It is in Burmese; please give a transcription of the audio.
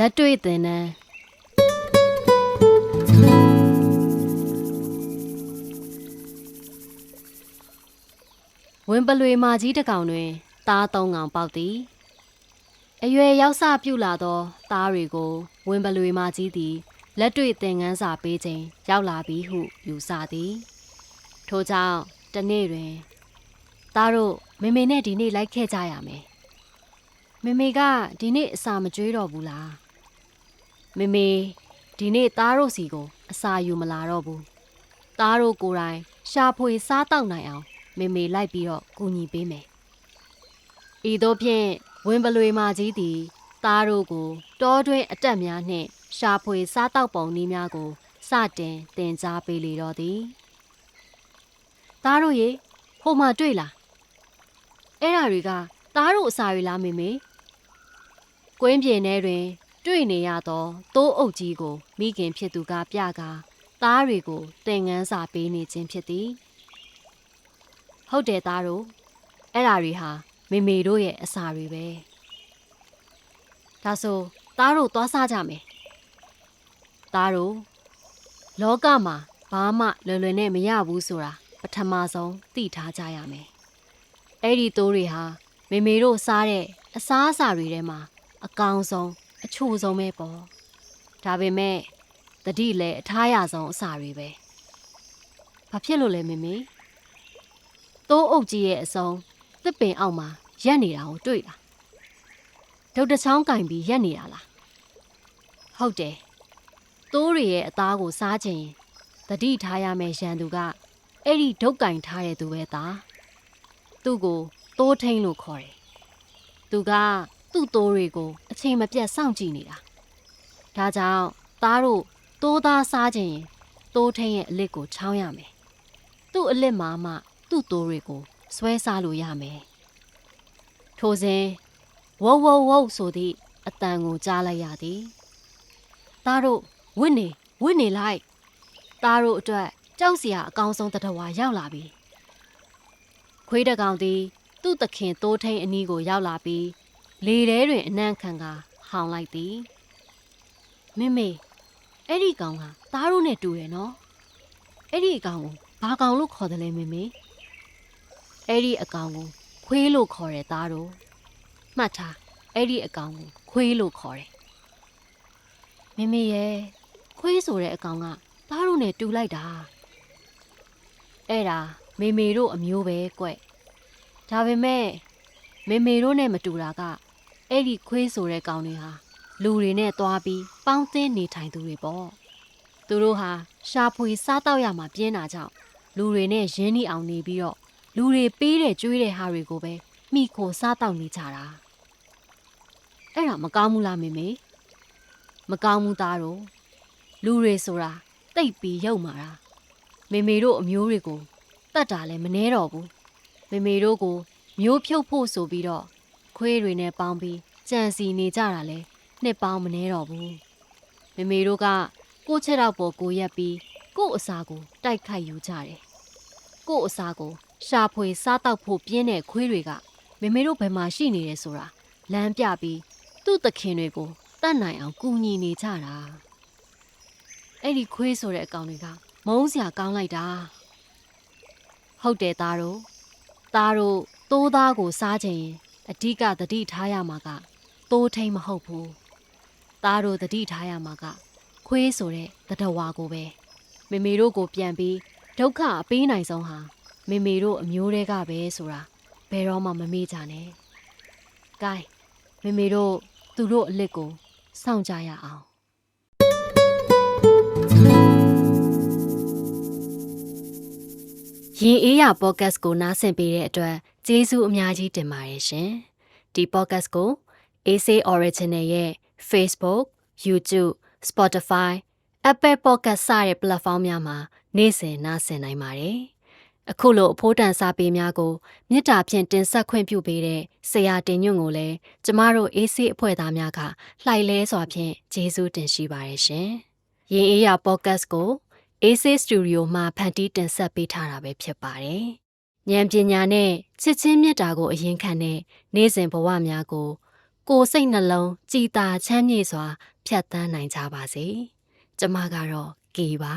လက်တွေ့သင်တန်းဝင်းပလွေမာကြီးတစ်ကောင်တွင်သားသုံးကောင်ပေါက်သည်အရွယ်ရောက်စပြုလာသောသားတွေကို ဝင်းပလွေမာကြီးသည်လက်တွေ့သင်ခန်းစာပေးခြင်းရောက်လာပြီဟုယူဆသည်ထို့ကြောင့်တစ်နေ့တွင်သားတို့မေမေနဲ့ဒီနေ့လိုက်ခဲ့ကြရမယ်မေမေကဒီနေ့အစာမကြွေးတော့ဘူးလား မေမေဒီနေ့သားတို့စီကိုအစာယူမလာတော့ဘူးသားတို့ကိုယ်တိုင်ရှာဖွေစားတောက်နိုင်အောင်မေမေလိုက်ပြီးတော့ကူညီပေးမယ်ဤသို့ဖြင့်ဝင်းပလွေမာကြီးသည်သားတို့ကိုတောတွင်းအတက်များနှင့်ရှာဖွေစားတောက်ပုံနည်းများကိုစတင်သင်ကြားပေးလေတော့သည်သားတို့ရေဟိုမှာတွေ့လားအဲ့ဓာတွေကသားတို့အစာတွေလားမေမေကွင်းပြင်ထဲတွင် တွေ့နေရသောတိုးအုပ်ကြီးကိုမိခင်ဖြစ်သူကပြကာသားတွေကိုသင်ငန်းစာပေးနေခြင်းဖြစ်သည်ဟုတ်တယ်သားတို့အဲ့ဓာတွေဟာမေမေတို့ရဲ့အစာတွေပဲဒါဆိုသားတို့သွားစားကြမယ်သားတို့လောကမှာဘာမှလွယ်လွယ်နဲ့မရဘူးဆိုတာပထမဆုံးသိထားကြရမယ်အဲ့ဒီတိုးတွေဟာမေမေတို့စားတဲ့အစားအစာတွေထဲမှာအကောင်ဆုံး အချို့ဆုံးပဲပေါ့ဒါပေမဲ့တတိလည်းအထားရဆုံးအစာတွေပဲဘာဖြစ်လို့လဲမေမေတိုးအုပ်ကြီးရဲ့အစုံသစ်ပင်အောက်မှာရက်နေတာကိုတွေ့လားဒုတ်တချောင်းကင်ပြီးရက်နေတာလားဟုတ်တယ်တိုးတွေရဲ့အသားကိုစားခြင်းရင်တတိထားရမယ့်ရန်သူကအဲ့ဒီဒုတ်ကင်ထားတဲ့သူပဲသားသူ့ကိုတိုးထိန်လို့ခေါ်တယ်သူက သူ့တိုးတွေကိုအချိန်မပြတ်စောင့်ကြည့်နေတာဒါကြောင့်သားတို့တိုးသားစားခြင်းရင်တိုးထိန်ရဲ့အလစ်ကိုချောင်းရမယ်သူ့အလစ်မှာမှသူ့တိုးတွေကိုဆွဲစားလို့ရမယ်ထိုစဉ်ဝုတ်ဝုတ်ဝုတ်ဆိုသည့်အတန်ကိုကြားလိုက်ရသည်သားတို့ဝင့်နေဝင့်နေလိုက်သားတို့အတွက်ကြောက်စရာအကောင်းဆုံးတတဝါရောက်လာပြီခွေးတကောင်သည်သူ့သခင်တိုးထိန်အနီးကိုရောက်လာပြီး လေထဲတွင်အနံ့ခံကဟောင်လိုက်သည်မမေအဲ့ဒီကောင်ကသားတို့နဲ့တူတယ်နော်အဲ့ဒီအကောင်ကိုဘာကောင်လို့ခေါ်တယ်လဲမမေအဲ့ဒီအကောင်ကိုခွေးလို့ခေါ်တယ်သားတို့မှတ်ထားအဲ့ဒီအကောင်ကိုခွေးလို့ခေါ်တယ်မမေရဲ့ခွေးဆိုတဲ့အကောင်ကသားတို့နဲ့တူလိုက်တာအဲ့ဒါမေမေတို့အမျိုးပဲကွဒါပေမဲ့မေမေတို့နဲ့မတူတာက အဲ့ဒီခွေးဆိုတဲ့ကောင်တွေဟာလူတွေနဲ့သွားပြီးပေါင်းသင်းနေထိုင်သူတွေပေါ့သူတို့ဟာရှာဖွေစားတော့ရမှာပြင်းတာကြောင့်လူတွေနဲ့ရင်းနှီးအောင်နေပြီးတော့လူတွေပေးတဲ့ကြွေးတဲ့ဟာတွေကိုပဲမိခိုစားတော့နေကြတာအဲ့ဒါမကောင်းဘူးလားမေမေမကောင်းဘူးသားတို့လူတွေဆိုတာတိတ်ပြီးရုပ်မာတာမေမေတို့အမျိုးတွေကိုတတ်တာလည်းမနှဲတော့ဘူးမေမေတို့ကိုမျိုးဖြုတ်ဖို့ဆိုပြီးတော့ ခွေးတွေနဲ့ပေါင်းပြီးကြံစီနေကြတာလဲနှစ်ပေါင်းမနှဲတော့ဘူးမေမေတို့ကကိုချက်တော့ပေါ်ကိုရက်ပြီးကို့အစာကိုတိုက်ခိုက်ယူကြတယ်ကို့အစာကိုရှာဖွေစားတောက်ဖို့ပြင်းတဲ့ခွေးတွေကမေမေတို့ဘယ်မှာရှိနေလဲဆိုတာလမ်းပြပြီးသူ့သခင်တွေကိုတတ်နိုင်အောင်ကူညီနေကြတာအဲ့ဒီခွေးဆိုတဲ့အကောင်တွေကမုန်းစရာကောင်းလိုက်တာဟုတ်တယ်သားတို့သားတို့သိုးသားကိုစားခြင်းရင် အဓိကသတိထားရမှာကသိုးထိန်မဟုတ်ဘူးသားတို့သတိထားရမှာကခွေးဆိုတဲ့တတဝါကိုပဲမေမေတို့ကိုပြန်ပြီးဒုက္ခအပေးနိုင်ဆုံးဟာမေမေတို့အမျိုးတွေကပဲဆိုတာဘယ်တော့မှမမေ့ကြနဲ့။ gain မေမေတို့သူတို့အလစ်ကိုစောင့်ကြရအောင်ရင်အေးရပေါ့ကတ်ကိုနားဆင်ပေးတဲ့အတွက် ကျေးဇူးအများကြီးတင်ပါတယ်ရှင်။ဒီပေါ့ကတ်ကို AC Original ရဲ့ Facebook, YouTube, Spotify, Apple Podcast စတဲ့ platform များမှာနေ့စဉ်နားဆင်နိုင်ပါတယ်။အခုလိုအဖို့တန်စာပေများကိုမေတ္တာဖြင့်တင်ဆက်ခွင့်ပြုပေးတဲ့ဆရာတင်ညွန့်ကိုလည်းကျမတို့ AC အဖွဲ့သားများကလှိုက်လဲစွာဖြင့်ကျေးဇူးတင်ရှိပါတယ်ရှင်။ရင်အေးရ podcast ကို AC Studio မှာဖန်တီးတင်ဆက်ပေးထားတာပဲဖြစ်ပါတယ်။ ဉာဏ်ပညာနဲ့ချစ်ချင်းမြတ်တာကိုအရင်ခံတဲ့နေ့စဉ်ဘဝများကို ကိုယ်စိတ်နှလုံးကြည်သာချမ်းမြေ့စွာ ဖြတ်သန်းနိုင်ကြပါစေကျမကတော့ကေပါ